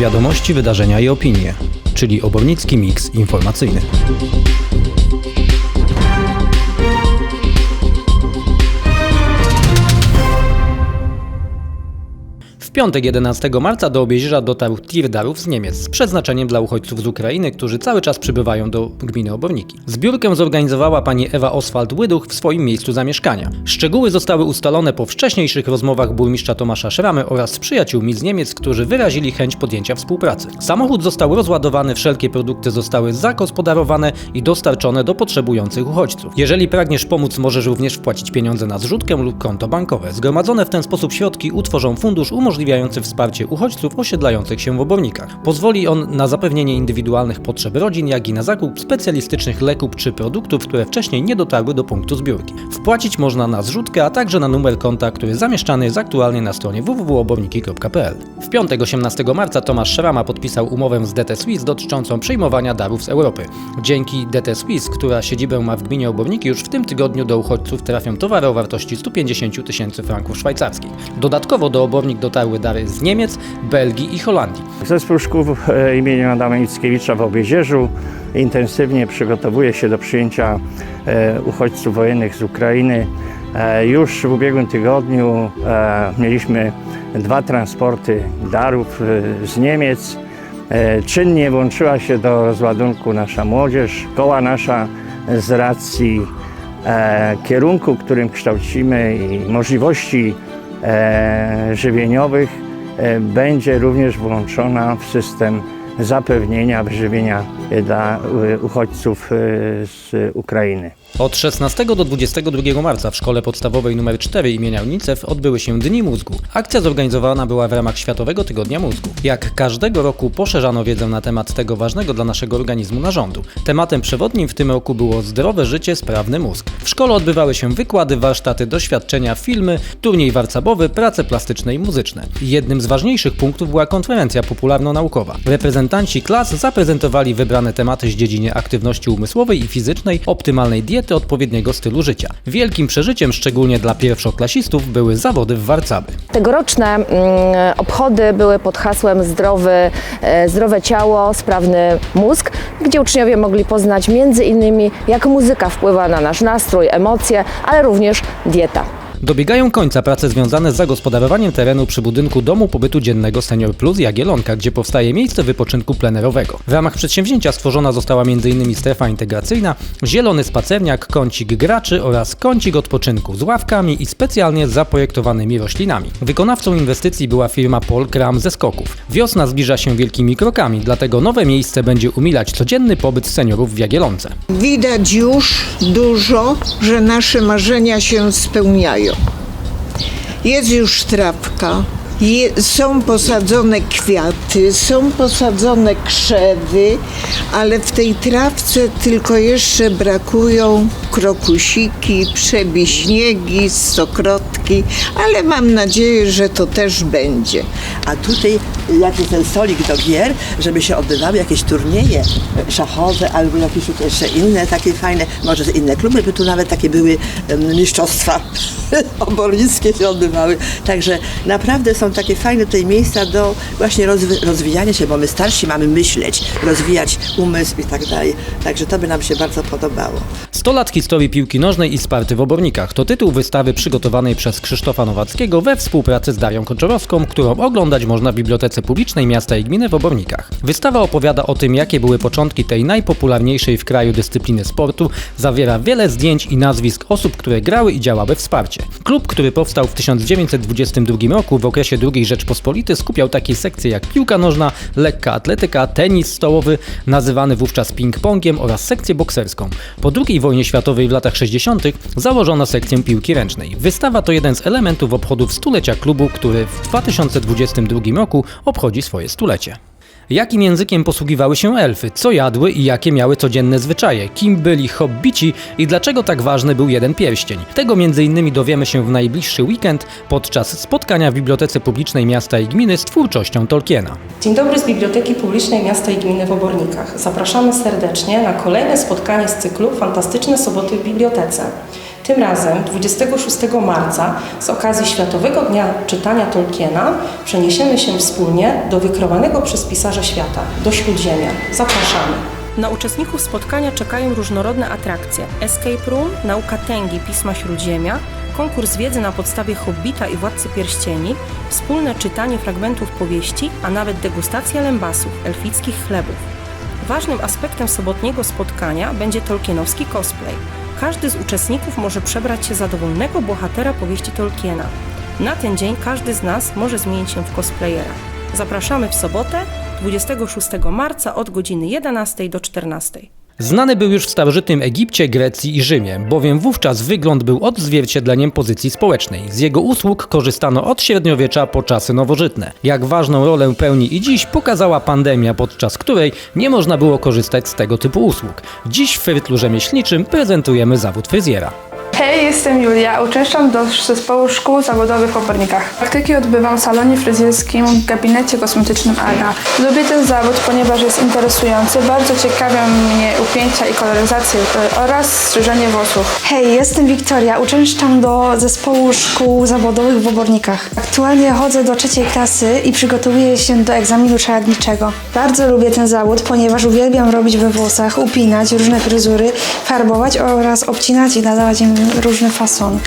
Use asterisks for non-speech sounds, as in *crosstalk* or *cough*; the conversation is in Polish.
Wiadomości, wydarzenia i opinie, czyli obornicki miks informacyjny. W piątek 11 marca do Obiezierza dotarł tir darów z Niemiec z przeznaczeniem dla uchodźców z Ukrainy, którzy cały czas przybywają do gminy Oborniki. Zbiórkę zorganizowała pani Ewa Oswald-Łyduch w swoim miejscu zamieszkania. Szczegóły zostały ustalone po wcześniejszych rozmowach burmistrza Tomasza Szramy oraz z przyjaciółmi z Niemiec, którzy wyrazili chęć podjęcia współpracy. Samochód został rozładowany, wszelkie produkty zostały zagospodarowane i dostarczone do potrzebujących uchodźców. Jeżeli pragniesz pomóc, możesz również wpłacić pieniądze na zrzutkę lub konto bankowe. Zgromadzone w ten sposób środki utworzą fundusz umożliwiający wsparcie uchodźców osiedlających się w obornikach. Pozwoli on na zapewnienie indywidualnych potrzeb rodzin, jak i na zakup specjalistycznych leków czy produktów, które wcześniej nie dotarły do punktu zbiórki. Wpłacić można na zrzutkę, a także na numer konta, który zamieszczany jest aktualnie na stronie www.oborniki.pl. W piątek 18 marca Tomasz Szrama podpisał umowę z DT Swiss dotyczącą przyjmowania darów z Europy. Dzięki DT Swiss, która siedzibę ma w gminie Oborniki, już w tym tygodniu do uchodźców trafią towary o wartości 150 000 tysięcy franków szwajcarskich. Dodatkowo do Obornik dotarły dary z Niemiec, Belgii i Holandii. Zespół szkół e, imienia Adama Mickiewicza w Obiezierzu intensywnie przygotowuje się do przyjęcia e, uchodźców wojennych z Ukrainy. E, Już w ubiegłym tygodniu mieliśmy dwa transporty darów z Niemiec. Czynnie włączyła się do rozładunku nasza młodzież. Szkoła nasza z racji kierunku, którym kształcimy i możliwości żywieniowych e, będzie również włączona w system zapewnienia wyżywienia e, dla e, uchodźców e, z Ukrainy. Od 16 do 22 marca w szkole podstawowej nr 4 imienia UNICEF odbyły się Dni Mózgu. Akcja zorganizowana była w ramach Światowego Tygodnia Mózgu. Jak każdego roku poszerzano wiedzę na temat tego ważnego dla naszego organizmu narządu. Tematem przewodnim w tym roku było zdrowe życie, sprawny mózg. W szkole odbywały się wykłady, warsztaty, doświadczenia, filmy, turniej warcabowy, prace plastyczne i muzyczne. Jednym z ważniejszych punktów była konferencja popularno-naukowa. Reprezentanci klas zaprezentowali wybrane tematy z dziedziny aktywności umysłowej i fizycznej, optymalnej diety, odpowiedniego stylu życia. Wielkim przeżyciem, szczególnie dla pierwszoklasistów, były zawody w warcaby. Tegoroczne mm, obchody były pod hasłem zdrowy, e, zdrowe ciało, sprawny mózg, gdzie uczniowie mogli poznać między innymi jak muzyka wpływa na nasz nastrój, emocje, ale również dieta. Dobiegają końca prace związane z zagospodarowaniem terenu przy budynku Domu Pobytu Dziennego Senior Plus Jagielonka, gdzie powstaje miejsce wypoczynku plenerowego. W ramach przedsięwzięcia stworzona została m.in. strefa integracyjna, zielony spacerniak, kącik graczy oraz kącik odpoczynku z ławkami i specjalnie zaprojektowanymi roślinami. Wykonawcą inwestycji była firma Polkram ze Skoków. Wiosna zbliża się wielkimi krokami, dlatego nowe miejsce będzie umilać codzienny pobyt seniorów w Jagielonce. Widać już dużo, że nasze marzenia się spełniają. Jest już trawka, je, są posadzone kwiaty, są posadzone krzewy, ale w tej trawce tylko jeszcze brakują krokusiki, przebiśniegi, ale mam nadzieję, że to też będzie. A tutaj jakiś ten stolik do gier, żeby się odbywały jakieś turnieje szachowe albo jakieś jeszcze inne takie fajne, może inne kluby, by tu nawet takie były mistrzostwa *laughs* obornickie się odbywały. Także naprawdę są takie fajne tutaj miejsca do właśnie rozwi- rozwijania się, bo my starsi mamy myśleć, rozwijać umysł i tak dalej. Także to by nam się bardzo podobało. 100 lat historii piłki nożnej i Sparty w Obornikach to tytuł wystawy przygotowanej przez Krzysztofa Nowackiego we współpracy z Darią Konczorowską, którą oglądać można w Bibliotece Publicznej Miasta i Gminy w Obornikach. Wystawa opowiada o tym, jakie były początki tej najpopularniejszej w kraju dyscypliny sportu, zawiera wiele zdjęć i nazwisk osób, które grały i działały w Sparcie. Klub, który powstał w 1922 roku w okresie II Rzeczpospolitej skupiał takie sekcje jak piłka nożna, lekka atletyka, tenis stołowy, nazywany wówczas ping-pongiem oraz sekcję bokserską. Po II wojnie światowej w latach 60. założono sekcję piłki ręcznej. Wystawa to jeden z elementów obchodów stulecia klubu, który w 2022 roku obchodzi swoje stulecie. Jakim językiem posługiwały się elfy, co jadły i jakie miały codzienne zwyczaje, kim byli hobbici i dlaczego tak ważny był jeden pierścień. Tego m.in. dowiemy się w najbliższy weekend podczas spotkania w Bibliotece Publicznej Miasta i Gminy z twórczością Tolkiena. Dzień dobry z Biblioteki Publicznej Miasta i Gminy w Obornikach. Zapraszamy serdecznie na kolejne spotkanie z cyklu Fantastyczne Soboty w Bibliotece. Tym razem 26 marca z okazji Światowego Dnia Czytania Tolkiena przeniesiemy się wspólnie do wykrowanego przez pisarza świata, do Śródziemia. Zapraszamy. Na uczestników spotkania czekają różnorodne atrakcje: escape room, nauka tęgi Pisma Śródziemia, konkurs wiedzy na podstawie Hobbita i Władcy Pierścieni, wspólne czytanie fragmentów powieści, a nawet degustacja lębasów, elfickich chlebów. Ważnym aspektem sobotniego spotkania będzie tolkienowski cosplay. Każdy z uczestników może przebrać się za dowolnego bohatera powieści Tolkiena. Na ten dzień każdy z nas może zmienić się w cosplayera. Zapraszamy w sobotę 26 marca od godziny 11 do 14. Znany był już w starożytnym Egipcie, Grecji i Rzymie, bowiem wówczas wygląd był odzwierciedleniem pozycji społecznej. Z jego usług korzystano od średniowiecza po czasy nowożytne. Jak ważną rolę pełni i dziś pokazała pandemia, podczas której nie można było korzystać z tego typu usług. Dziś w Fertlu Rzemieślniczym prezentujemy zawód fryzjera. Hej, jestem Julia, uczęszczam do zespołu szkół zawodowych w Opornikach. Praktyki odbywam w salonie fryzjerskim w gabinecie kosmetycznym AGA. Lubię ten zawód, ponieważ jest interesujący, bardzo ciekawią mnie upięcia i koloryzacje y, oraz strzyżenie włosów. Hej, jestem Wiktoria, uczęszczam do zespołu szkół zawodowych w Obornikach. Aktualnie chodzę do trzeciej klasy i przygotowuję się do egzaminu czeladniczego. Bardzo lubię ten zawód, ponieważ uwielbiam robić we włosach, upinać różne fryzury, farbować oraz obcinać i nadawać im różny fason.